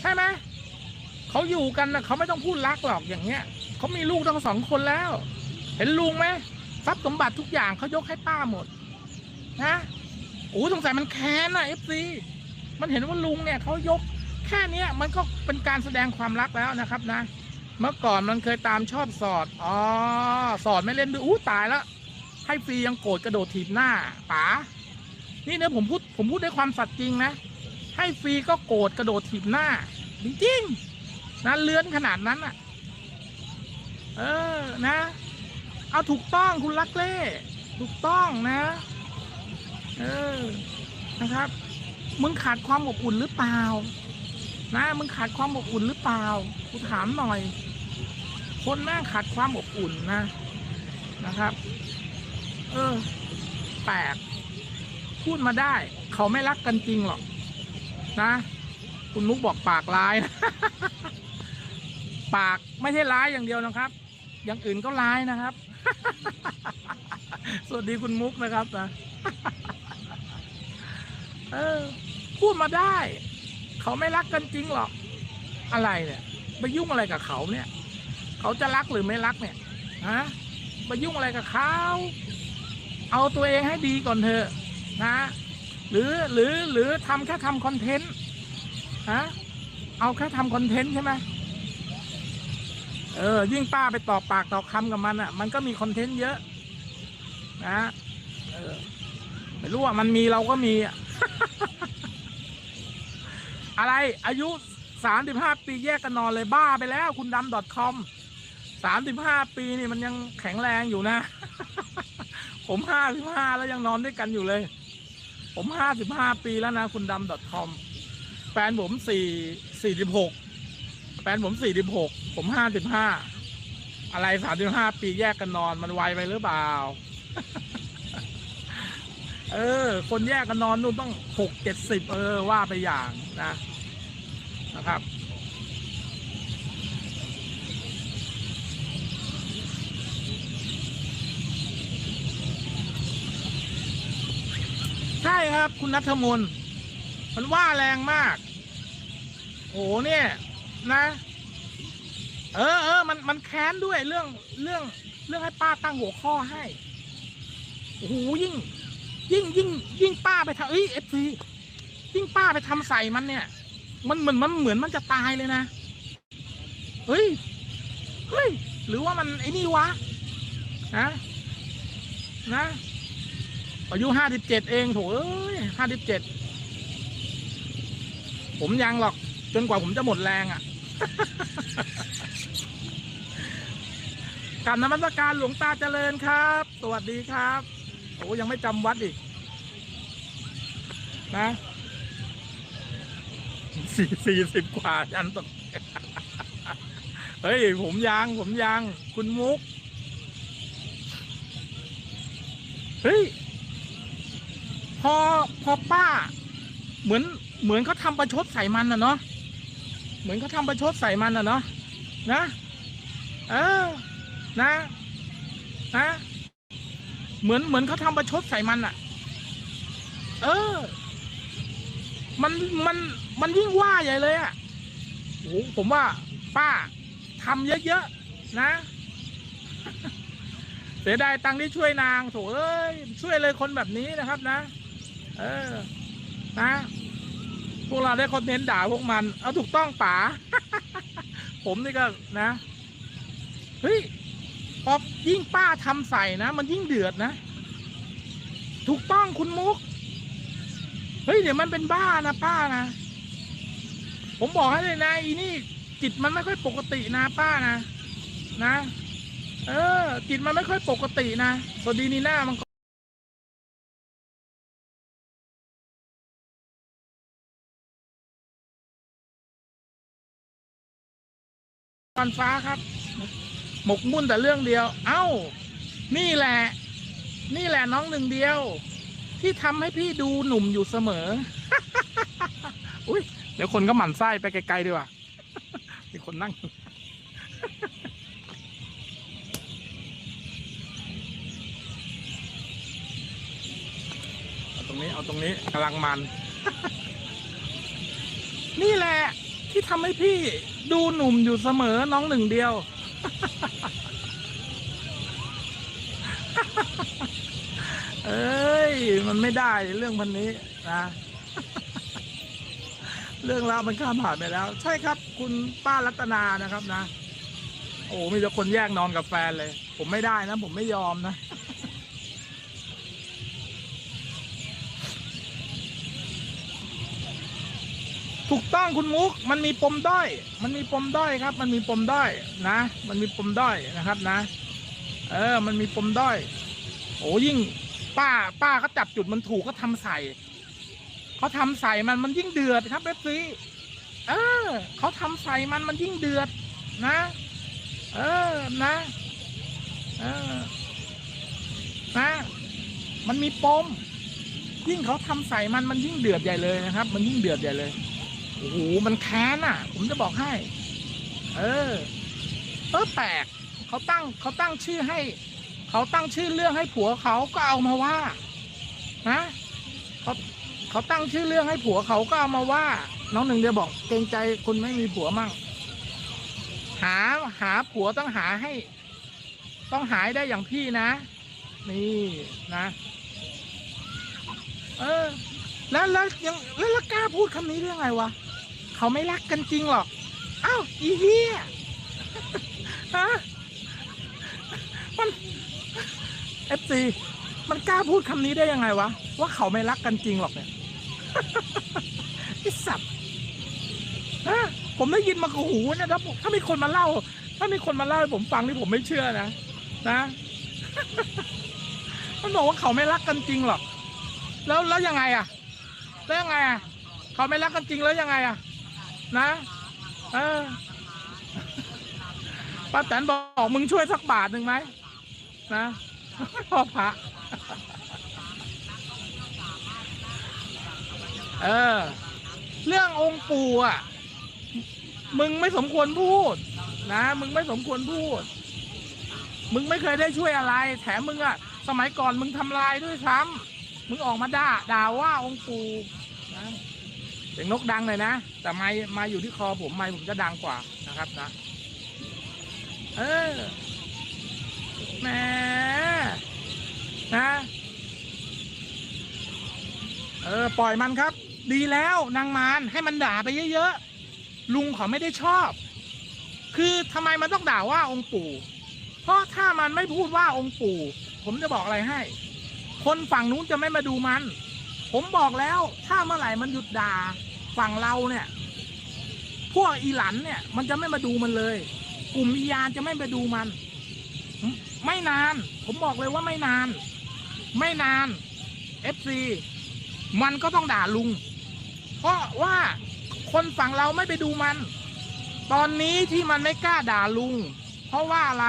ใช่ไหมเขาอยู่กันนะเขาไม่ต้องพูดรักหรอกอย่างเงี้ยเขามีลูกทั้งสองคนแล้ว เห็นลุงไหมทรัพย์สมบัติทุกอย่างเขายกให้ป้าหมดนะโอ้สงสัยมันแค้นนะเอฟซีมันเห็นว่าลุงเนี่ยเขายกแค่เนี้ยมันก็เป็นการแสดงความรักแล้วนะครับนะ เมื่อก่อนมันเคยตามชอบสอดอ๋อสอดไม่เล่นด้วยอู้ตายแล้วให้ฟรียังโกรธกระโดดถีบหน้าป๋านี่เนี่ยผมพูดผมพูดด้วยความสัตย์จริงนะ ให้ฟรีก็โกรธกระโดดถีบหน้า จริงๆนะเลื้อนขนาดนั้นอะ เออนะ เอาถูกต้องคุณลักเล่ ถูกต้องนะ เออนะครับ มึงขาดความอบอุ่นหรือเปล่า นะมึงขาดความอบอุ่นหรือเปล่ากูถามหน่อย คนแม่งขาดความอบอุ่นนะนะครับ เออแปลกพูดมาได้ เขาไม่รักกันจริงหรอก นะ คุณมุกบอกปากร้ายนะปากไม่ใช่ร้ายอย่างเดียวนะครับ อย่างอื่นก็ร้ายนะครับ สวัสดีคุณมุกนะครับนะเออ พูดมาได้ เขาไม่รักกันจริงหรอก อะไรเนี่ยไปยุ่งอะไรกับเขาเนี่ย เขาจะรักหรือไม่รักเนี่ยฮะไปยุ่งอะไรกับเขาเอาตัวเองให้ดีก่อนเถอะนะ หรือหรือหรือทำแค่ทำคอนเทนต์ฮะเอาแค่ทำคอนเทนต์ใช่ไหมเออยิ่งป้าไปตอบปากตอบคำกับมันอะ มันก็มีคอนเทนต์เยอะ นะเออไม่รู้ว่ามันมีเราก็มีอะอะไรอายุสามสิบห้าปีแยกกันนอนเลยบ้าไปแล้ว คุณดำ .com สามสิบห้าปีนี่มันยังแข็งแรงอยู่นะ ผมห้าสิบห้าแล้วยังนอนด้วยกันอยู่เลย ผมห้าสิบห้าปีแล้วนะ คุณดำ .com แฟนผมสี่สี่สิบหกแฟนผมสี่สิบหกผมห้าสิบห้าอะไรสามสิบห้าปีแยกกันนอนมันไวไปหรือเปล่า เออ คนแยกกันนอนนู่นต้องหกเจ็ดสิบเออว่าไปอย่างนะนะครับ ใช่ครับ คุณนัทมน์มันว่าแรงมาก โอ้เนี่ยนะ เออเออมันมันแค้นด้วยเรื่องเรื่องเรื่องให้ป้าตั้งหัวข้อให้โอ้โหยิ่ง ยิ่งยิ่ง ยิ่งป้าไปทำเอ้ยเอฟซียิ่งป้าไปทำใส่มันเนี่ย มันเหมือนมันเหมือนมันจะตายเลยนะเฮ้ยเฮ้ยหรือว่ามันไอ้นี่วะนะนะ อายุห้าสิบเจ็ดเองโถเอ้ยห้าสิบเจ็ดผมยังหรอก จนกว่าผมจะหมดแรงอะ่ะกับนมัสการหลวงตาเจริญครับ สวัสดีครับ โอ้ยังไม่จำวัดอีก นะสี่สี่สิบกว่ายันตกเฮ้ย ผมยัง ผมยัง คุณมุก เฮ้ย พอพอป้า เหมือนเหมือนเขาทำประชดใส่มันนะเนาะเหมือนเขาทำประชดใส่มันนะเนาะนะเออนะนะเหมือนเหมือนเขาทำประชดใส่มันอะเออ มันมันมันยิ่งว่าใหญ่เลยอะโอ้โหผมว่า ป้าทำเยอะๆนะ เสียดายตังค์ที่ช่วยนางโถเอ้ยช่วยเลยคนแบบนี้นะครับนะ เออ นะ พวกเราได้คอนเทนต์ด่าพวกมัน เอาถูกต้องป๋า ผมนี่ก็นะ เฮ้ยพอยิ่งป้าทำใส่นะ มันยิ่งเดือดนะ ถูกต้องคุณมุก เฮ้ยเดี๋ยวมันเป็นบ้านะป้านะ ผมบอกให้เลยนะอีนี่ จิตมันไม่ค่อยปกตินะป้านะ นะ เออ จิตมันไม่ค่อยปกตินะ สวัสดีนีน่ามัน ตอนฟ้าครับ หมกมุ่นแต่เรื่องเดียว เอ้า นี่แหละ นี่แหละน้องหนึ่งเดียว ที่ทำให้พี่ดูหนุ่มอยู่เสมอ อุ้ยเดี๋ยวคนก็หมั่นไส้ไปไกลๆดีกว่ามีคนนั่ง เอาตรงนี้ เอาตรงนี้กำลังมัน นี่แหละ ที่ทำให้พี่ดูหนุ่มอยู่เสมอน้องหนึ่งเดียว เอ้ย มันไม่ได้เรื่องพันนี้นะเรื่องราวมันข้ามผ่านไปแล้ว ใช่ครับ คุณป้ารัตนานะครับนะ โอ้มีแต่คนแยกนอนกับแฟนเลย ผมไม่ได้นะ ผมไม่ยอมนะ ถูกต้องคุณมุกมันมีปมด้อยมันมีปมด้อยครับ มันมีปมด้อยนะ มันมีปมด้อยนะครับนะ เออ มันมีปมด้อยโอ้ยิ่ง ป้าป้าเขาจับจุดมันถูกก็ทำใส่เขาทำใส่มันมันยิ่งเดือดครับเอฟซีเออเขาทำใส่มันมันยิ่งเดือดนะ เออนะเออนะ มันมีปมยิ่งเขาทำใส่มันมันยิ่งเดือดใหญ่เลยนะครับ มันยิ่งเดือดใหญ่เลย โอ้โหมันแค้นอะ ผมจะบอกให้ เออเออแปลกเขาตั้งเขาตั้งชื่อให้เขาตั้งชื่อเรื่องให้ผัวเขาก็เอามาว่านะเขาเขาตั้งชื่อเรื่องให้ผัวเขาก็เอามาว่า น้องหนึ่งเดียวบอกเกรงใจคุณไม่มีผัวมั่ง หาหาผัวต้องหาให้ ต้องหายได้อย่างพี่นะ นี่นะ เออ แล้วแล้วยังแล้วกล้าพูดคำนี้ได้ยังไงวะ เขาไม่รักกันจริงหรอก อ้าวอีเหี้ยฮะมันเอฟซีมันกล้าพูดคำนี้ได้ยังไงวะ ว่าเขาไม่รักกันจริงหรอกเนี่ยไอสัตว์ฮะผมได้ยินมากับหูนะถ้าถ้ามีคนมาเล่า ถ้ามีคนมาเล่าให้ผมฟังนี่ผมไม่เชื่อนะ นะ มันบอกว่าเขาไม่รักกันจริงหรอก แล้วแล้วยังไงอะแล้วยังไงอะเขาไม่รักกันจริงแล้วยังไงอะ นะเออป้าแตนบอกมึงช่วยสักบาทหนึ่งไหมนะพ่อพระเออ เรื่ององค์ปู่อะ มึงไม่สมควรพูด นะ มึงไม่สมควรพูด มึงไม่เคยได้ช่วยอะไร แถมมึงอะ สมัยก่อนมึงทำลายด้วยซ้ำมึงออกมาด่า ด่าว่าองค์ปู่ เสียงนกดังเลยนะ แต่ไม้มาอยู่ที่คอผมไม้ผมจะดังกว่านะครับนะ เออแหมนะ เออ ปล่อยมันครับ ดีแล้วนางมารให้มันด่าไปเยอะๆ ลุงเขาไม่ได้ชอบ คือทำไมมันต้องด่าว่าองค์ปู่ เพราะถ้ามันไม่พูดว่าองค์ปู่ ผมจะบอกอะไรให้ คนฝั่งนู้นจะไม่มาดูมัน ผมบอกแล้วถ้าเมื่อไหร่มันหยุดด่าฝั่งเราเนี่ย พวกอีหลันเนี่ยมันจะไม่มาดูมันเลย กลุ่มอียานจะไม่ไปดูมัน ไม่นาน ผมบอกเลยว่าไม่นาน ไม่นาน FC มันก็ต้องด่าลุง เพราะว่าคนฝั่งเราไม่ไปดูมัน ตอนนี้ที่มันไม่กล้าด่าลุง เพราะว่าอะไร